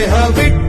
ದೇಹವಿಟ್ಟು